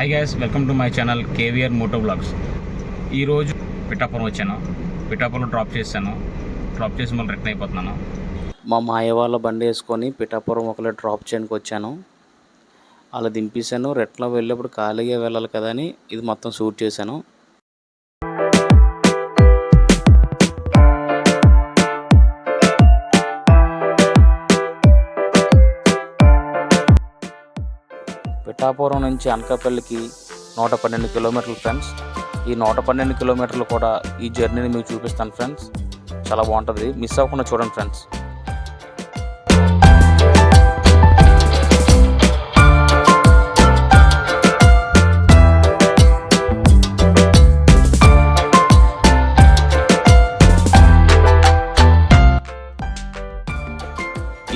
Hi guys welcome to my channel KVR moto blogs ఈరోజు పిఠాపురం వచ్చాను. Pithapuram drop చేశాను. Drop చేసి మళ్ళీ రిటర్న్ అయిపోతున్నాను. మా మాయ వాళ్ళ బండి వేసుకొని పిఠాపురం ఒకళ్ళు డ్రాప్ చేయడానికి వచ్చాను. అలా దింపేశాను. రెట్లో వెళ్ళేప్పుడు ఖాళీగా వెళ్ళాలి కదా అని ఇది మొత్తం షూట్ చేశాను. పిఠాపురం నుంచి అనకాపల్లికి నూట పన్నెండు కిలోమీటర్లు ఫ్రెండ్స్. ఈ నూట పన్నెండు కిలోమీటర్లు కూడా ఈ జర్నీని మీకు చూపిస్తాను ఫ్రెండ్స్. చాలా బాగుంటుంది. మిస్ అవ్వకుండా చూడండి ఫ్రెండ్స్.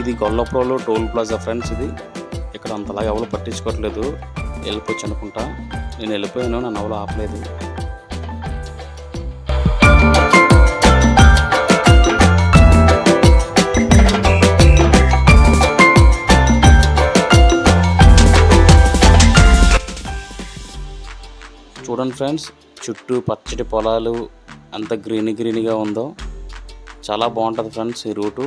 ఇది గొల్లపురంలో టోల్ ప్లాజా ఫ్రెండ్స్ ఇది. ఇక్కడ అంతలా ఎవరు పట్టించుకోవట్లేదు. వెళ్ళిపోవచ్చు అనుకుంటా. నేను వెళ్ళిపోయాను నన్ను ఎవరు ఆపలేదు. చూడండి ఫ్రెండ్స్ చుట్టూ పచ్చటి పొలాలు ఎంత గ్రీన్ గ్రీన్గా ఉందో. చాలా బాగుంటుంది ఫ్రెండ్స్ ఈ రూటు.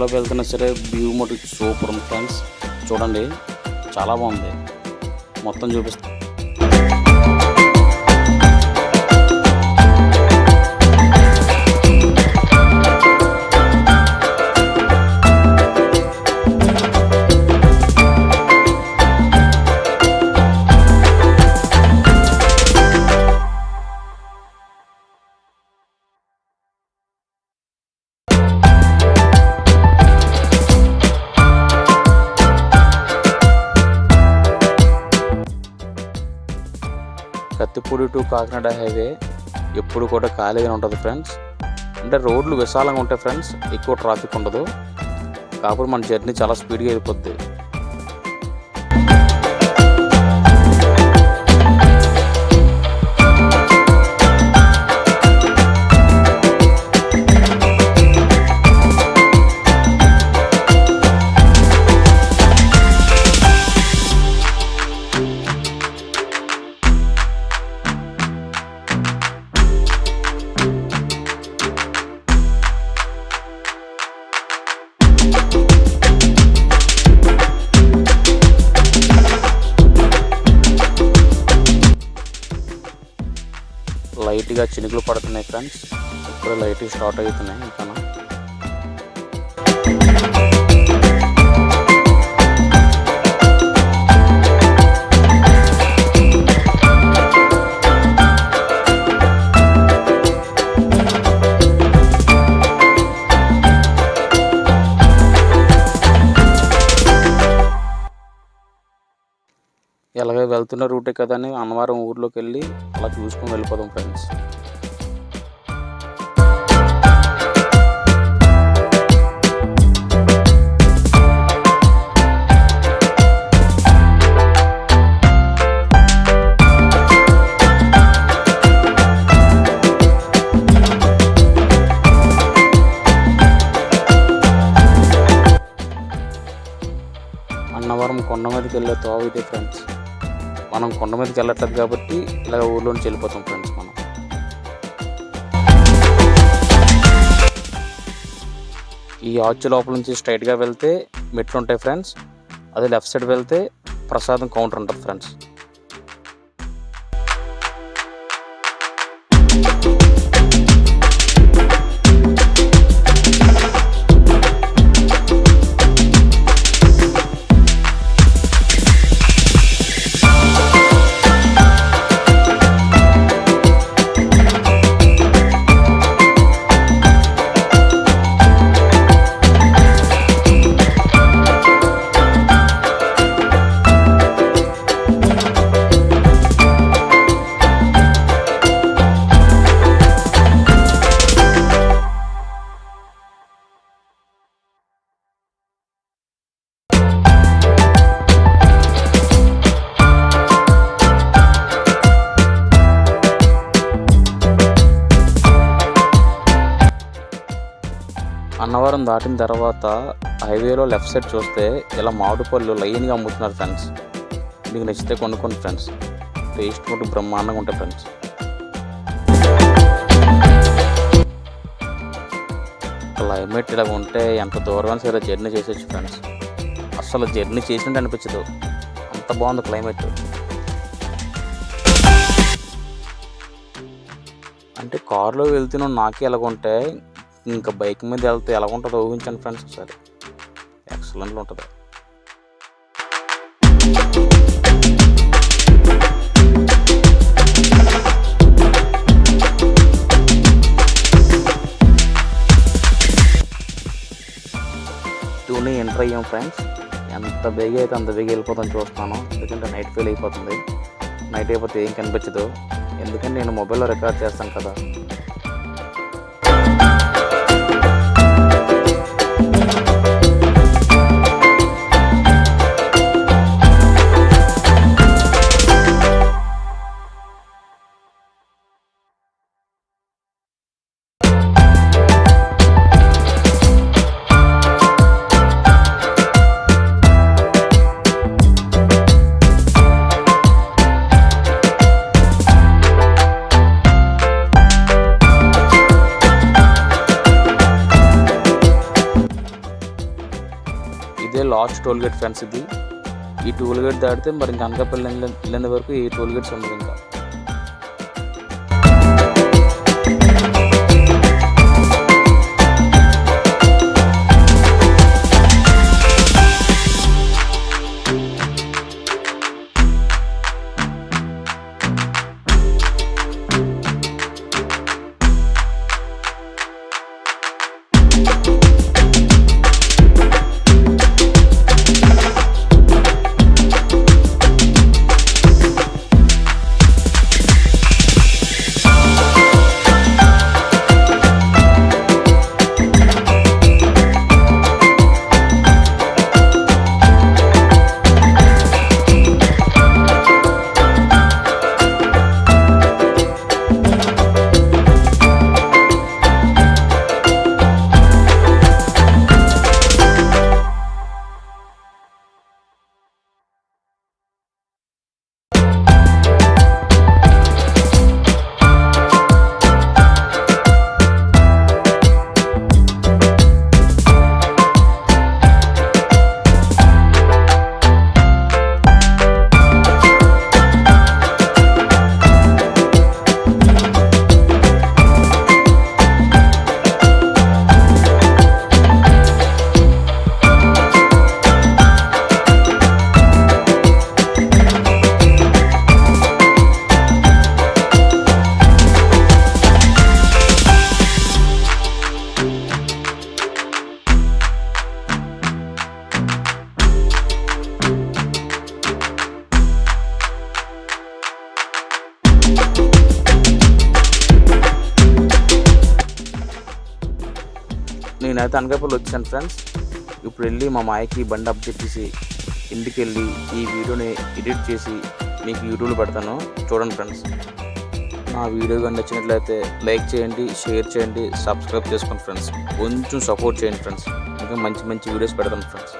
కార్లో వెళ్తున్నా సరే వ్యూ మటుకు సూపర్ ఉంది ఫ్రెండ్స్. చూడండి చాలా బాగుంది. మొత్తం చూపిస్తాను కత్తిపూడి టు కాకినాడ హైవే ఎప్పుడు కూడా ఖాళీగా ఉంటుంది ఫ్రెండ్స్. అంటే రోడ్లు విశాలంగా ఉంటాయి ఫ్రెండ్స్ ఎక్కువ ట్రాఫిక్ ఉండదు. కాకపోతే మన జర్నీ చాలా స్పీడ్గా వెళ్ళిపోద్ది. కొద్దిగా చినుకులు పడుతున్నాయి ఫ్రెండ్స్ ఇప్పుడు లైట్ స్టార్ట్ అవుతున్నాయి ఇంకా. ఎలాగో వెళ్తున్న రూటే కదా అని అన్నవరం ఊర్లోకి వెళ్ళి అలా చూసుకొని వెళ్ళిపోదాం ఫ్రెండ్స్. అన్నవరం కొండ మీదకి వెళ్ళే తోవ ఇదే ఫ్రెండ్స్. మనం కొండ మీదకి వెళ్ళట్లేదు కాబట్టి ఇలా ఊళ్ళోంచి వెళ్ళిపోతాం ఫ్రెండ్స్ మనం. ఈ ఆర్చ్ లోపల నుంచి స్ట్రైట్గా వెళ్తే మెట్లు ఉంటాయి ఫ్రెండ్స్. అదే లెఫ్ట్ సైడ్ వెళ్తే ప్రసాదం కౌంటర్ ఉంటుంది ఫ్రెండ్స్. అన్నవరం దాటిన తర్వాత హైవేలో లెఫ్ట్ సైడ్ చూస్తే ఇలా మామిడి పళ్ళు లైన్గా అమ్ముతున్నారు ఫ్రెండ్స్. మీకు నచ్చితే కొనుక్కోండి ఫ్రెండ్స్. టేస్ట్ కూడా బ్రహ్మాండంగా ఉంటాయి ఫ్రెండ్స్. క్లైమేట్ ఇలా ఉంటే ఎంత దూరం సరే జర్నీ చేసేచ్చు ఫ్రెండ్స్. అసలు జర్నీ చేసినట్టు అనిపించదు. అంత బాగుంది క్లైమేట్. అంటే కారులో వెళ్తున్న నాకే ఎలాగుంటే ఇంకా బైక్ మీద వెళ్తే ఎలా ఉంటుందో ఊహించండి ఫ్రెండ్స్ ఒకసారి. ఎక్సలెంట్ ఉంటుంది. టూని ఎంటర్ అయ్యాం ఫ్రెండ్స్ ఎంత బేగ అయితే అంత బేగ వెళ్ళిపోతాం చూస్తాను. ఎందుకంటే నైట్ ఫీల్ అయిపోతుంది. నైట్ అయిపోతే ఏం కనిపించదు. ఎందుకంటే నేను మొబైల్లో రికార్డ్ చేస్తాను కదా. ఇదే టోల్ గేట్ ఫ్రెండ్స్ ఇది. ఈ టోల్ గేట్ దాటితే మరి ఇంకా అనకాపల్లి వెళ్ళేంత వరకు ఈ టోల్ గేట్స్ ఉండదు ఇంకా. నేనైతే అనకాపల్లి వచ్చాను ఫ్రెండ్స్. ఇప్పుడు వెళ్ళి మా మాయకి బండి అప్ చెప్పేసి ఇంటికి వెళ్ళి ఈ వీడియోని ఎడిట్ చేసి మీకు యూట్యూబ్లో పెడతాను. చూడండి ఫ్రెండ్స్. నా వీడియో కానీ నచ్చినట్లయితే లైక్ చేయండి షేర్ చేయండి సబ్స్క్రైబ్ చేసుకోండి ఫ్రెండ్స్. కొంచెం సపోర్ట్ చేయండి ఫ్రెండ్స్. ఇంకా మంచి మంచి వీడియోస్ పెడతాను ఫ్రెండ్స్.